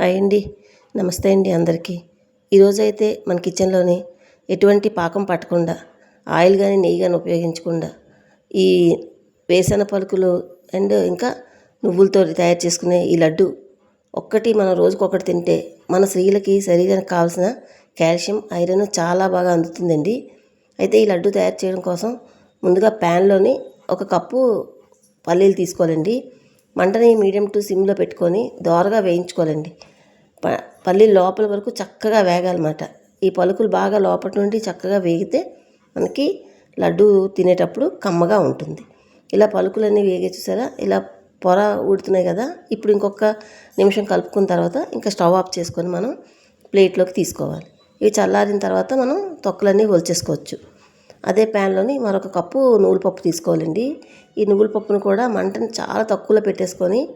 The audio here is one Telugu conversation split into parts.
హాయ్ అండి. నమస్తే అండి అందరికీ. ఈరోజైతే మన కిచెన్లోని ఎటువంటి పాకం పట్టకుండా ఆయిల్ కానీ నెయ్యి కానీ ఉపయోగించకుండా ఈ వేసన పలుకులు అండ్ ఇంకా నువ్వులతో తయారు చేసుకునే ఈ లడ్డు ఒక్కటి మనం రోజుకొకటి తింటే మన స్త్రీలకి శరీరానికి కావాల్సిన కాల్షియం ఐరన్ చాలా బాగా అందుతుందండి. అయితే ఈ లడ్డు తయారు చేయడం కోసం ముందుగా ప్యాన్లోని ఒక కప్పు పల్లీలు తీసుకోవాలండి. మంటని మీడియం టు సిమ్లో పెట్టుకొని దోరగా వేయించుకోవాలండి. ప పల్లి లోపల వరకు చక్కగా వేగాలన్నమాట. ఈ పలుకులు బాగా లోపల నుండి చక్కగా వేగితే మనకి లడ్డు తినేటప్పుడు కమ్మగా ఉంటుంది. ఇలా పలుకులన్నీ వేగే చూసారా? ఇలా పొర ఉడుతున్నాయి కదా? ఇప్పుడు ఇంకొక నిమిషం కలుపుకున్న తర్వాత ఇంకా స్టవ్ ఆఫ్ చేసుకొని మనం ప్లేట్లోకి తీసుకోవాలి. ఇవి చల్లారిన తర్వాత మనం తొక్కలన్నీ ఒలిచేసుకోవచ్చు. అదే ప్యాన్లోని మరొక కప్పు నువ్వుల పప్పు తీసుకోవాలండి. ఈ నువ్వుల పప్పును కూడా మంటను చాలా తక్కువలో పెట్టేసుకొని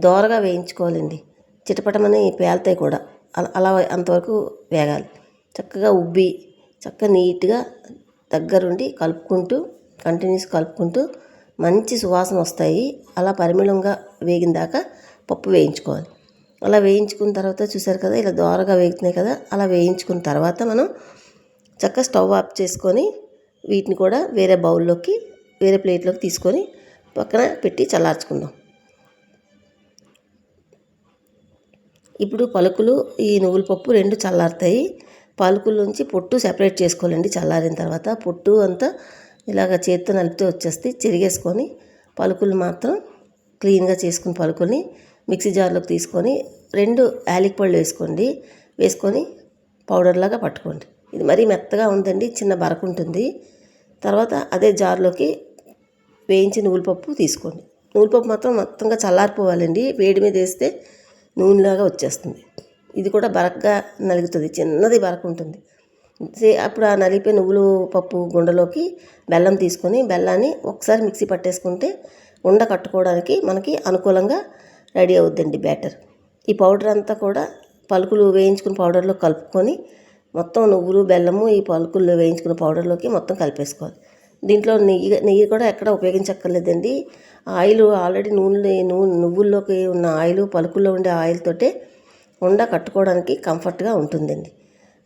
దోరగా వేయించుకోవాలండి. చిటపటమని పేలుతాయి కూడా. అలా అలా అంతవరకు వేగాలి. చక్కగా ఉబ్బి చక్కగా నీట్గా దగ్గరుండి కలుపుకుంటూ కంటిన్యూస్ కలుపుకుంటూ మంచి సువాసన వస్తాయి. అలా పరిమళంగా వేగిన దాకా పప్పు వేయించుకోవాలి. అలా వేయించుకున్న తర్వాత చూసారు కదా ఇలా దోరగా వేగుతున్నాయి కదా అలా వేయించుకున్న తర్వాత మనం చక్కగా స్టవ్ ఆఫ్ చేసుకొని వీటిని కూడా వేరే బౌల్లోకి వేరే ప్లేట్లోకి తీసుకొని పక్కన పెట్టి చల్లార్చుకుందాం. ఇప్పుడు పలుకులు ఈ నువ్వుల పప్పు రెండు చల్లారుతాయి. పలుకుల నుంచి పొట్టు సెపరేట్ చేసుకోవాలండి. చల్లారిన తర్వాత పొట్టు అంతా ఇలాగ చేత్తో నలిపితే వచ్చేస్తే చెరిగేసుకొని పలుకులు మాత్రం క్లీన్గా చేసుకుని పలుకుని మిక్సీ జార్లోకి తీసుకొని రెండు యాలిక్ పళ్ళు వేసుకోండి. వేసుకొని పౌడర్లాగా పట్టుకోండి. ఇది మరీ మెత్తగా ఉందండి. చిన్న బరకు ఉంటుంది. తర్వాత అదే జార్లోకి వేయించి నువ్వుల పప్పు తీసుకోండి. నువ్వుల పప్పు మాత్రం మొత్తంగా చల్లారిపోవాలండి. వేడి మీద వేస్తే నూనెలాగా వచ్చేస్తుంది. ఇది కూడా బరకగా నలుగుతుంది. చిన్నది బరక ఉంటుంది అప్పుడు ఆ నలిపే నువ్వులు పప్పు గుండెలోకి బెల్లం తీసుకొని బెల్లాన్ని ఒకసారి మిక్సీ పట్టేసుకుంటే ఉండ కట్టుకోవడానికి మనకి అనుకూలంగా రెడీ అవుద్దండి బ్యాటర్. ఈ పౌడర్ అంతా కూడా పలుకులు వేయించుకున్న పౌడర్లో కలుపుకొని మొత్తం నువ్వులు బెల్లము ఈ పలుకుల్లో వేయించుకున్న పౌడర్లోకి మొత్తం కలిపేసుకోవాలి. దీంట్లో నెయ్యి నెయ్యి కూడా ఎక్కడ ఉపయోగించక్కర్లేదండి. ఆయిల్ ఆల్రెడీ నూనె నూనె నువ్వుల్లోకి ఉన్న ఆయిల్ పలుకుల్లో ఉండే ఆయిల్ తోటే ఉండ కట్టుకోవడానికి కంఫర్ట్గా ఉంటుందండి.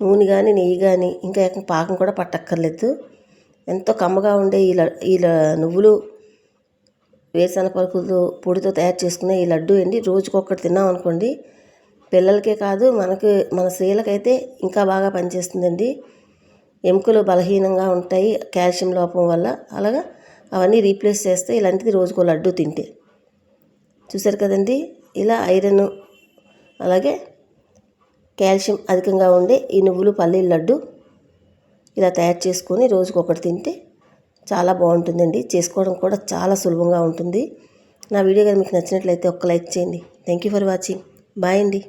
నూనె కానీ నెయ్యి కానీ ఇంకా పాకం కూడా పట్టక్కర్లేదు. ఎంతో కమ్మగా ఉండే ఈ ఈ నువ్వులు వేరుశన పలుకులతో పొడితో తయారు చేసుకునే ఈ లడ్డు అండి. రోజుకొకటి తిన్నాం అనుకోండి పిల్లలకే కాదు మనకి మన స్త్రీలకైతే ఇంకా బాగా పనిచేస్తుందండి. ఎముకలు బలహీనంగా ఉంటాయి కాల్షియం లోపం వల్ల. అలాగా అవన్నీ రీప్లేస్ చేస్తే ఇలాంటిది రోజుకో లడ్డు తింటే. చూసారు కదండి? ఇలా ఐరన్ అలాగే కాల్షియం అధికంగా ఉండే ఈ నువ్వులు పల్లీల లడ్డు ఇలా తయారు చేసుకొని రోజుకొకటి తింటే చాలా బాగుంటుందండి. చేసుకోవడం కూడా చాలా సులభంగా ఉంటుంది. నా వీడియో కానీ మీకు నచ్చినట్లయితే ఒక్క లైక్ చేయండి. Thank you for watching bye అండి.